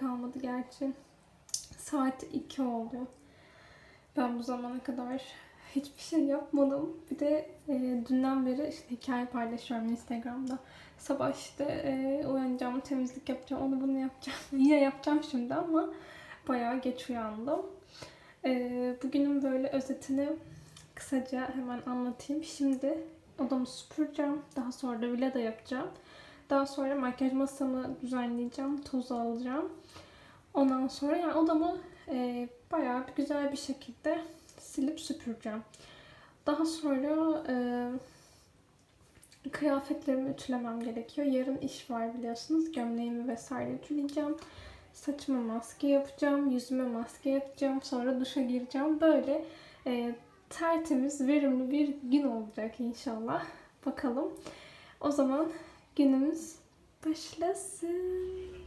kalmadı gerçi. Saat 2 oldu. Ben bu zamana kadar hiçbir şey yapmadım. Bir de e, dünden beri işte hikaye paylaşıyorum Instagram'da. Sabah işte e, uyanacağım, temizlik yapacağım, onu bunu yapacağım. Yine yapacağım şimdi ama bayağı geç uyandım. E, bugünün böyle özetini kısaca hemen anlatayım. Şimdi odamı süpüreceğim. Daha sonra da villa da yapacağım. Daha sonra makyaj masamı düzenleyeceğim. Tozu alacağım. Ondan sonra yani odamı e, bayağı bir güzel bir şekilde silip süpüreceğim. Daha sonra e, kıyafetlerimi ütülemem gerekiyor. Yarın iş var biliyorsunuz. Gömleğimi vesaire ütüleyeceğim. Saçıma maske yapacağım. Yüzüme maske yapacağım. Sonra duşa gireceğim. Böyle e, tertemiz, verimli bir gün olacak inşallah. Bakalım. O zaman günümüz başlasın.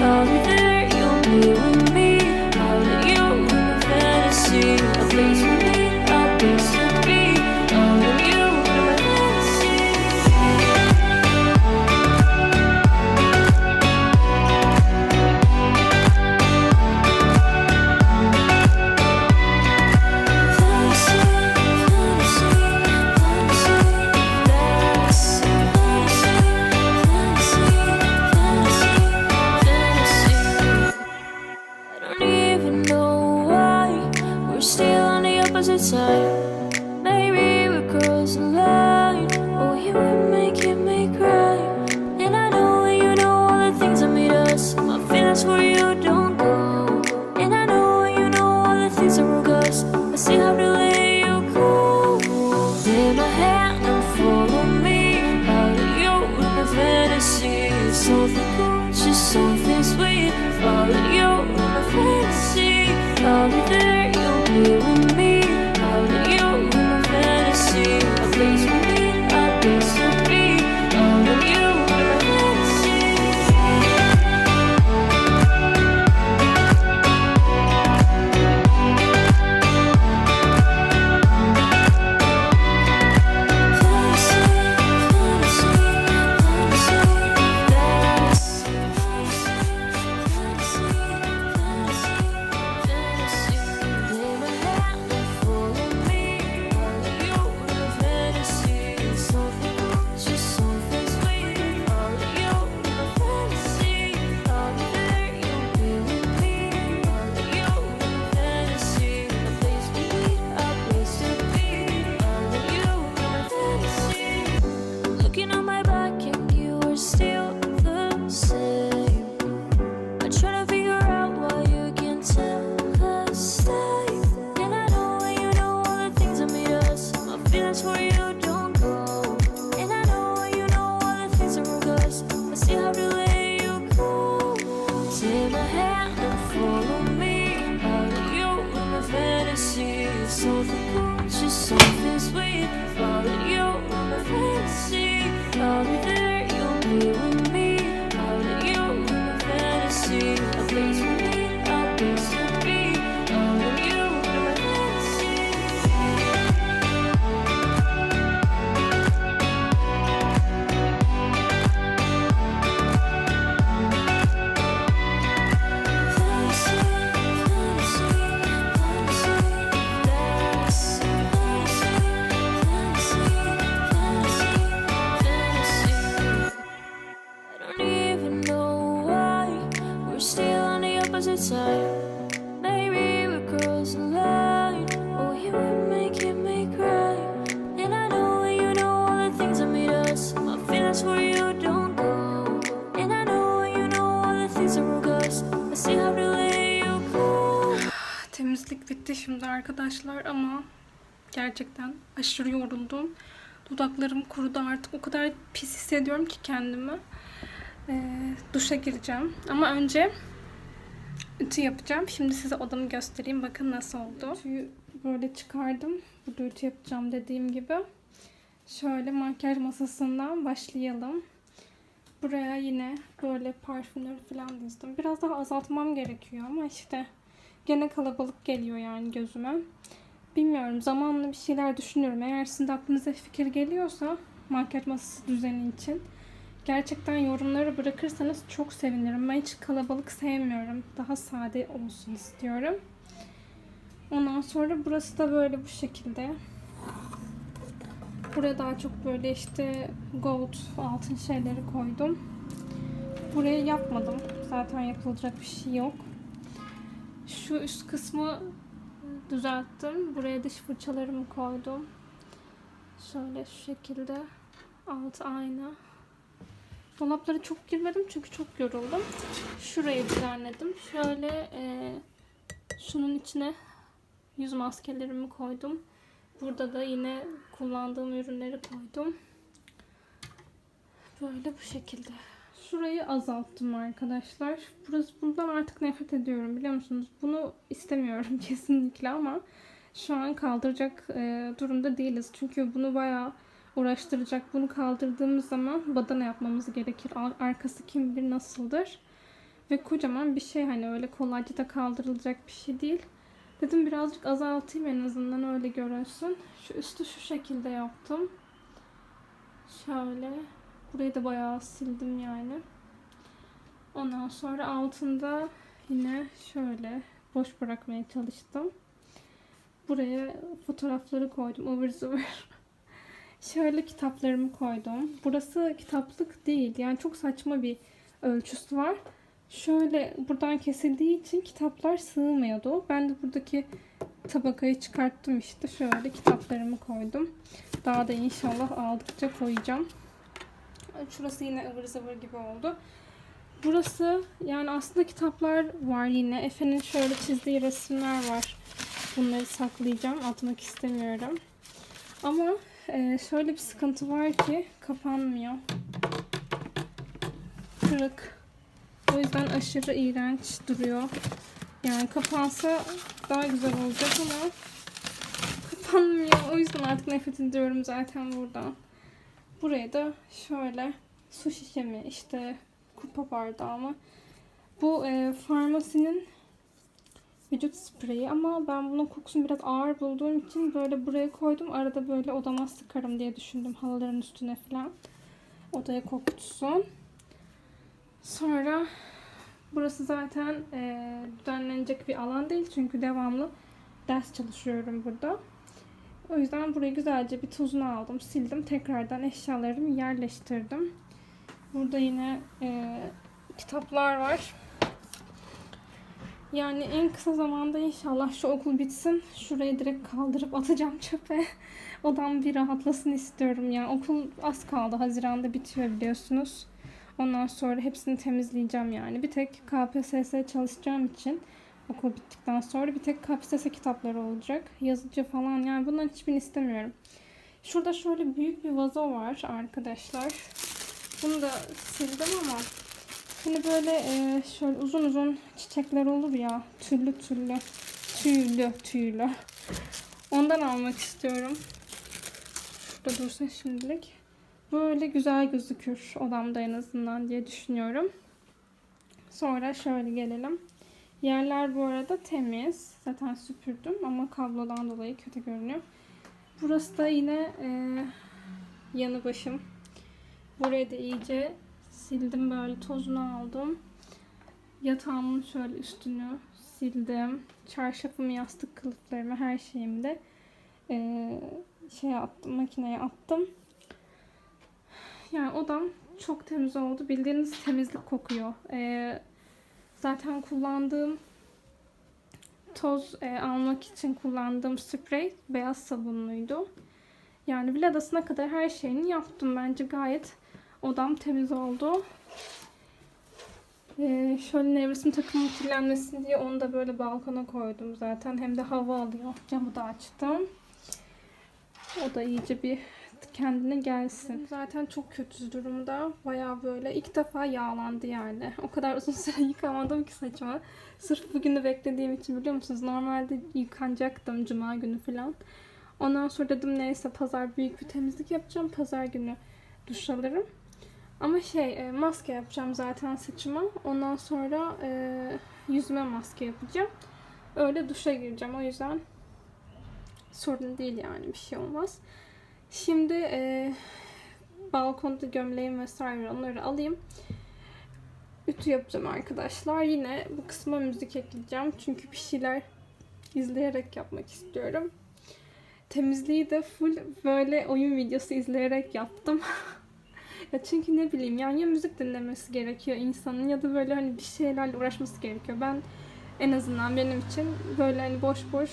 sorry sweet, follow you. Fantasy. A place arkadaşlar ama gerçekten aşırı yoruldum. Dudaklarım kurudu artık. O kadar pis hissediyorum ki kendimi. Ee, duşa gireceğim. Ama önce ütü yapacağım. Şimdi size odamı göstereyim. Bakın nasıl oldu. Ütüyü böyle çıkardım. Burada ütü yapacağım dediğim gibi. Şöyle makyaj masasından başlayalım. Buraya yine böyle parfümleri falan dizdim. Biraz daha azaltmam gerekiyor ama işte gene kalabalık geliyor yani gözüme. Bilmiyorum zamanla bir şeyler düşünüyorum. Eğer sizin de aklınıza fikir geliyorsa makyaj masası düzeni için gerçekten yorumları bırakırsanız çok sevinirim. Ben hiç kalabalık sevmiyorum. Daha sade olsun istiyorum. Ondan sonra burası da böyle bu şekilde. Buraya daha çok böyle işte gold altın şeyleri koydum. Buraya yapmadım. Zaten yapılacak bir şey yok. Şu üst kısmı düzelttim. Buraya dış fırçalarımı koydum. Şöyle şu şekilde. Altı aynı. Dolaplara çok girmedim çünkü çok yoruldum. Şurayı düzenledim. Şöyle e, şunun içine yüz maskelerimi koydum. Burada da yine kullandığım ürünleri koydum. Böyle bu şekilde. Şurayı azalttım arkadaşlar. Burası bundan artık nefret ediyorum biliyor musunuz? Bunu istemiyorum kesinlikle ama şu an kaldıracak e, durumda değiliz. Çünkü bunu bayağı uğraştıracak. Bunu kaldırdığımız zaman badana yapmamız gerekir. Ar- Arkası kim bilir nasıldır. Ve kocaman bir şey hani öyle kolayca da kaldırılacak bir şey değil. Dedim birazcık azaltayım en azından öyle görünsün. Şu üstü şu şekilde yaptım. Şöyle. Burayı da bayağı sildim yani. Ondan sonra altında yine şöyle boş bırakmaya çalıştım. Buraya fotoğrafları koydum ıvır zıvır. Şöyle kitaplarımı koydum. Burası kitaplık değil. Yani çok saçma bir ölçüsü var. Şöyle buradan kesildiği için kitaplar sığmıyordu. Ben de buradaki tabakayı çıkarttım işte. Şöyle kitaplarımı koydum. Daha da inşallah aldıkça koyacağım. Şurası yine ıvır zıvır gibi oldu. Burası yani aslında kitaplar var yine. Efe'nin şöyle çizdiği resimler var. Bunları saklayacağım. Atmak istemiyorum. Ama e, şöyle bir sıkıntı var ki kapanmıyor. Kırık. O yüzden aşırı iğrenç duruyor. Yani kapansa daha güzel olacak ama kapanmıyor. O yüzden artık nefret ediyorum zaten buradan. Buraya da şöyle su şişemi işte kupa bardağımı. Bu e, farmasinin vücut spreyi ama ben bunun kokusunu biraz ağır bulduğum için böyle buraya koydum. Arada böyle odama sıkarım diye düşündüm halıların üstüne falan. Odaya kokutsun. Sonra burası zaten e, düzenlenecek bir alan değil çünkü devamlı ders çalışıyorum burada. O yüzden burayı güzelce bir tozunu aldım, sildim. Tekrardan eşyalarımı yerleştirdim. Burada yine e, kitaplar var. Yani en kısa zamanda inşallah şu okul bitsin. Şurayı direkt kaldırıp atacağım çöpe. Odam bir rahatlasın istiyorum ya. Okul az kaldı. Haziranda bitiyor biliyorsunuz. Ondan sonra hepsini temizleyeceğim yani. Bir tek KPSS çalışacağım için okul bittikten sonra bir tek KPSS kitapları olacak. Yazıcı falan yani bunların hiçbirini istemiyorum. Şurada şöyle büyük bir vazo var arkadaşlar. Bunu da sildim ama hani böyle e, şöyle uzun uzun çiçekler olur ya. Türlü türlü. Tüylü tüylü. Ondan almak istiyorum. Şurada dursun şimdilik. Böyle güzel gözükür odamda en azından diye düşünüyorum. Sonra şöyle gelelim. Yerler bu arada temiz. Zaten süpürdüm ama kablodan dolayı kötü görünüyor. Burası da yine e, yanı başım. Burayı da iyice sildim böyle tozunu aldım. Yatağımın şöyle üstünü sildim. Çarşafımı, yastık kılıflarımı, her şeyimi de e, şeye attım, makineye attım. Yani odam çok temiz oldu. Bildiğiniz temizlik kokuyor. E, zaten kullandığım toz e, almak için kullandığım sprey beyaz sabunluydu. Yani Vladas'ına kadar her şeyini yaptım. Bence gayet odam temiz oldu. Ee, şöyle nevresim takımı kirlenmesin diye onu da böyle balkona koydum zaten. Hem de hava alıyor. Camı da açtım. O da iyice bir kendine gelsin. Zaten çok kötü durumda. Baya böyle ilk defa yağlandı yani. O kadar uzun süre yıkamadım ki saçımı. Sırf bugünü beklediğim için biliyor musunuz? Normalde yıkanacaktım cuma günü falan. Ondan sonra dedim neyse pazar büyük bir temizlik yapacağım. Pazar günü duş alırım. Ama şey e, maske yapacağım zaten saçıma. Ondan sonra e, yüzüme maske yapacağım. Öyle duşa gireceğim. O yüzden sorun değil yani bir şey olmaz. Şimdi e, balkonda gömleğim vesaire onları alayım. Ütü yapacağım arkadaşlar. Yine bu kısma müzik ekleyeceğim. Çünkü bir şeyler izleyerek yapmak istiyorum. Temizliği de full böyle oyun videosu izleyerek yaptım. ya çünkü ne bileyim yani ya müzik dinlemesi gerekiyor insanın ya da böyle hani bir şeylerle uğraşması gerekiyor. Ben en azından benim için böyle hani boş boş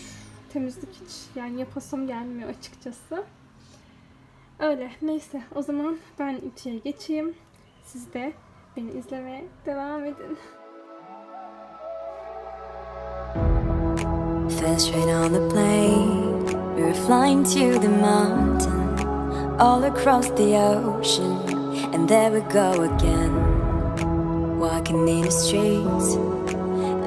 temizlik hiç yani yapasım gelmiyor açıkçası. Öyle neyse o zaman ben ütüye geçeyim. Siz de beni izlemeye devam edin. First train on the plane, we were flying to the mountain, all across the ocean, and there we go again. Walking in the streets,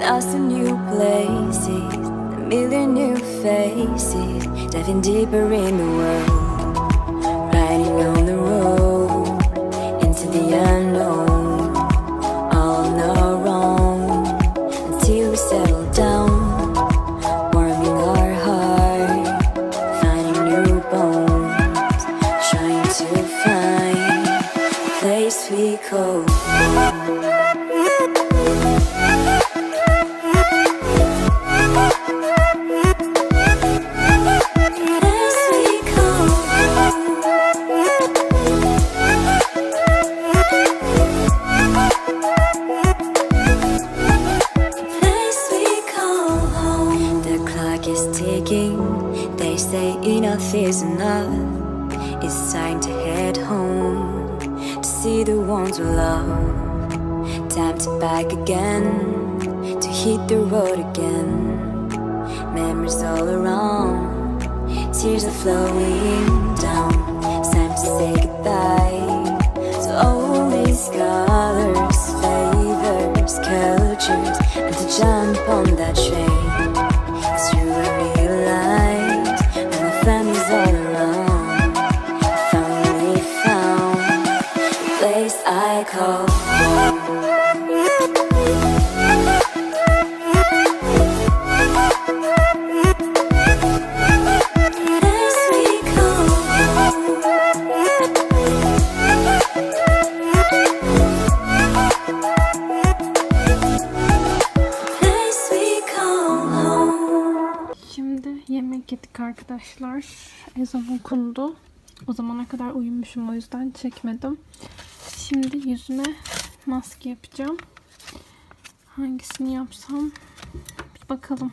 lost in new places, a million new faces, diving deeper in the world, çekmedim. Şimdi yüzüme maske yapacağım. Hangisini yapsam bir bakalım.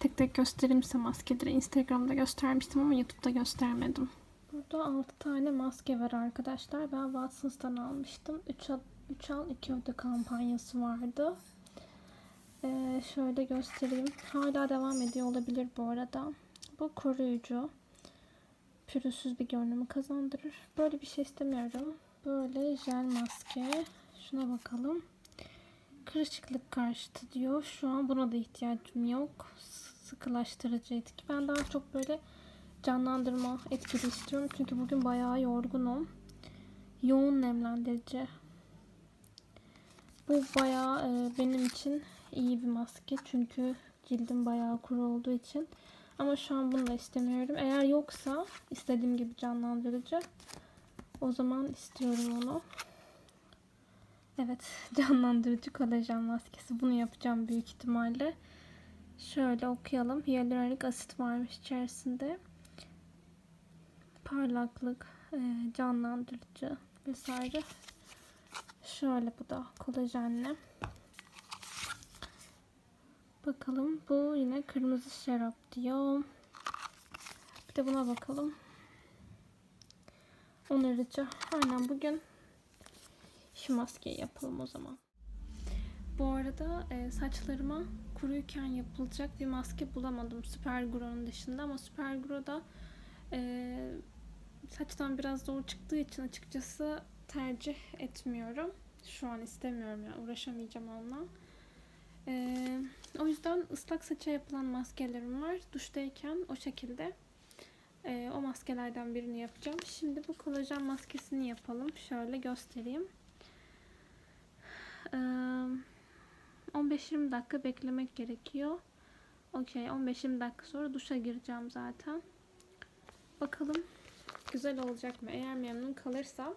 Tek tek göstereyim maskeleri. Instagram'da göstermiştim ama YouTube'da göstermedim. Burada 6 tane maske var arkadaşlar. Ben Watsons'tan almıştım. 3 al, 3 al 2 öde kampanyası vardı. Ee, şöyle göstereyim. Hala devam ediyor olabilir bu arada. Bu koruyucu. Pürüzsüz bir görünümü kazandırır. Böyle bir şey istemiyorum. Böyle jel maske. Şuna bakalım. Kırışıklık karşıtı diyor. Şu an buna da ihtiyacım yok. Sıkılaştırıcı etki. Ben daha çok böyle canlandırma etkili istiyorum. Çünkü bugün bayağı yorgunum. Yoğun nemlendirici. Bu bayağı e, benim için iyi bir maske. Çünkü cildim bayağı kuru olduğu için. Ama şu an bunu da istemiyorum. Eğer yoksa istediğim gibi canlandırıcı o zaman istiyorum onu. Evet canlandırıcı kolajen maskesi. Bunu yapacağım büyük ihtimalle. Şöyle okuyalım. Hyaluronik asit varmış içerisinde. Parlaklık, e, canlandırıcı vesaire. Şöyle bu da kolajenli. Bakalım bu yine kırmızı şarap diyor. Bir de buna bakalım. Onarıcı. Aynen bugün şu maskeyi yapalım o zaman. Bu arada e, saçlarıma kuruyken yapılacak bir maske bulamadım Supergro'nun dışında ama Supergro'da e, saçtan biraz zor çıktığı için açıkçası tercih etmiyorum. Şu an istemiyorum yani uğraşamayacağım onunla. Ee, o yüzden ıslak saça yapılan maskelerim var. Duştayken o şekilde ee, o maskelerden birini yapacağım. Şimdi bu kolajen maskesini yapalım. Şöyle göstereyim. Ee, 15-20 dakika beklemek gerekiyor. Okey 15-20 dakika sonra duşa gireceğim zaten. Bakalım güzel olacak mı? Eğer memnun kalırsam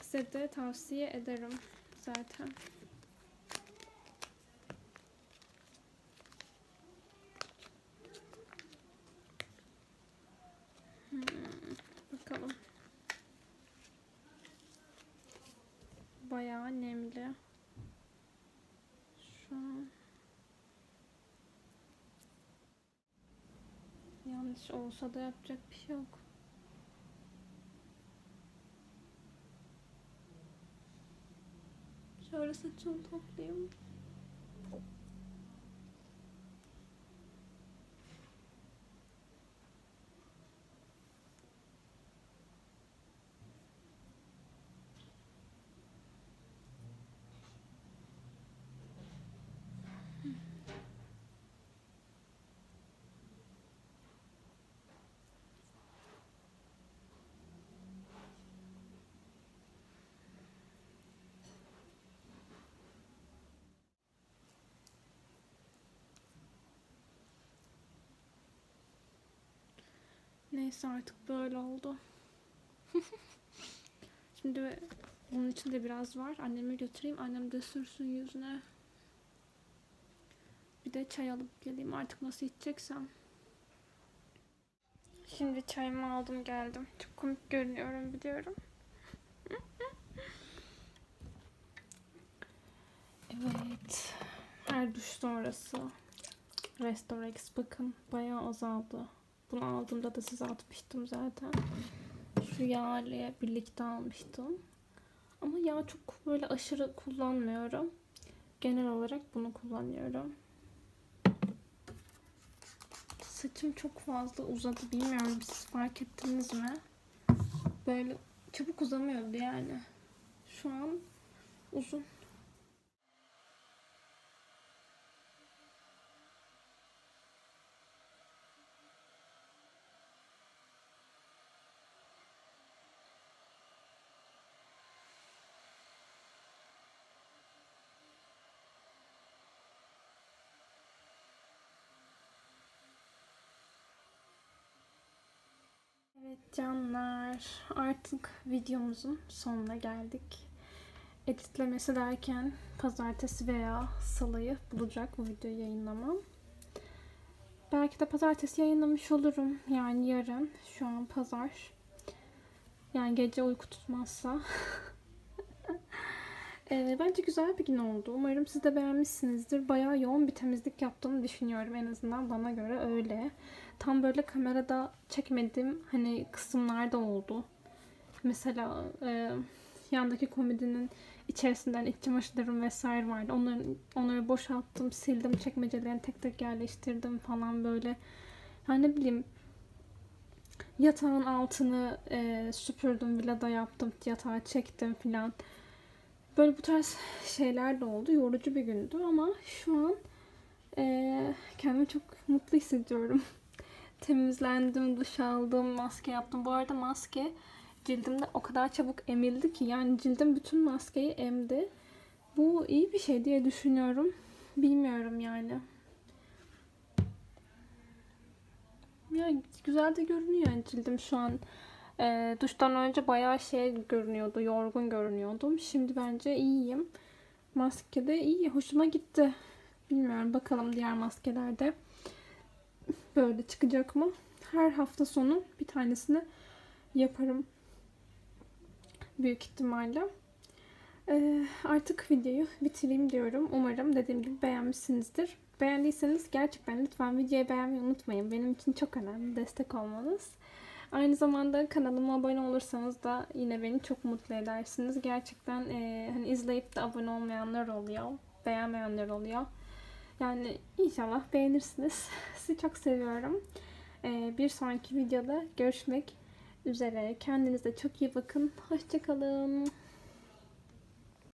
size de tavsiye ederim zaten. Hmm, bakalım. Bayağı nemli. Şu an. Yanlış olsa da yapacak bir şey yok. Şöyle saçımı toplayayım. Neyse artık böyle oldu. Şimdi bunun içinde biraz var. Anneme götüreyim. Annem de sürsün yüzüne. Bir de çay alıp geleyim artık nasıl içeceksem. Şimdi çayımı aldım geldim. Çok komik görünüyorum biliyorum. evet. Her duş sonrası Restorex bakın bayağı azaldı. Bunu aldığımda da size atmıştım zaten. Şu yağ ile birlikte almıştım. Ama yağ çok böyle aşırı kullanmıyorum. Genel olarak bunu kullanıyorum. Saçım çok fazla uzadı. Bilmiyorum siz fark ettiniz mi? Böyle çabuk uzamıyordu yani. Şu an uzun. Evet canlar artık videomuzun sonuna geldik. Editlemesi derken pazartesi veya salıyı bulacak bu videoyu yayınlamam. Belki de pazartesi yayınlamış olurum. Yani yarın. Şu an pazar. Yani gece uyku tutmazsa. Ee, bence güzel bir gün oldu. Umarım siz de beğenmişsinizdir. Bayağı yoğun bir temizlik yaptığımı düşünüyorum. En azından bana göre öyle. Tam böyle kamerada çekmediğim hani kısımlarda oldu. Mesela e, yandaki komedinin içerisinden iç çamaşırlarım vesaire vardı. Onları, onları boşalttım, sildim, çekmecelerini tek tek yerleştirdim falan böyle. Yani ne bileyim yatağın altını e, süpürdüm, villada yaptım, yatağı çektim filan. Böyle bu tarz şeyler de oldu. Yorucu bir gündü ama şu an e, kendimi çok mutlu hissediyorum. Temizlendim, duş aldım, maske yaptım. Bu arada maske cildimde o kadar çabuk emildi ki yani cildim bütün maskeyi emdi. Bu iyi bir şey diye düşünüyorum. Bilmiyorum yani. Ya güzel de görünüyor yani cildim şu an. Ee, duştan önce bayağı şey görünüyordu, yorgun görünüyordum. Şimdi bence iyiyim. Maske de iyi, hoşuma gitti. Bilmiyorum bakalım diğer maskelerde böyle çıkacak mı? Her hafta sonu bir tanesini yaparım. Büyük ihtimalle. Ee, artık videoyu bitireyim diyorum. Umarım dediğim gibi beğenmişsinizdir. Beğendiyseniz gerçekten lütfen videoyu beğenmeyi unutmayın. Benim için çok önemli destek olmanız. Aynı zamanda kanalıma abone olursanız da yine beni çok mutlu edersiniz. Gerçekten e, hani izleyip de abone olmayanlar oluyor. Beğenmeyenler oluyor. Yani inşallah beğenirsiniz. Sizi çok seviyorum. Ee, bir sonraki videoda görüşmek üzere. Kendinize çok iyi bakın. Hoşçakalın.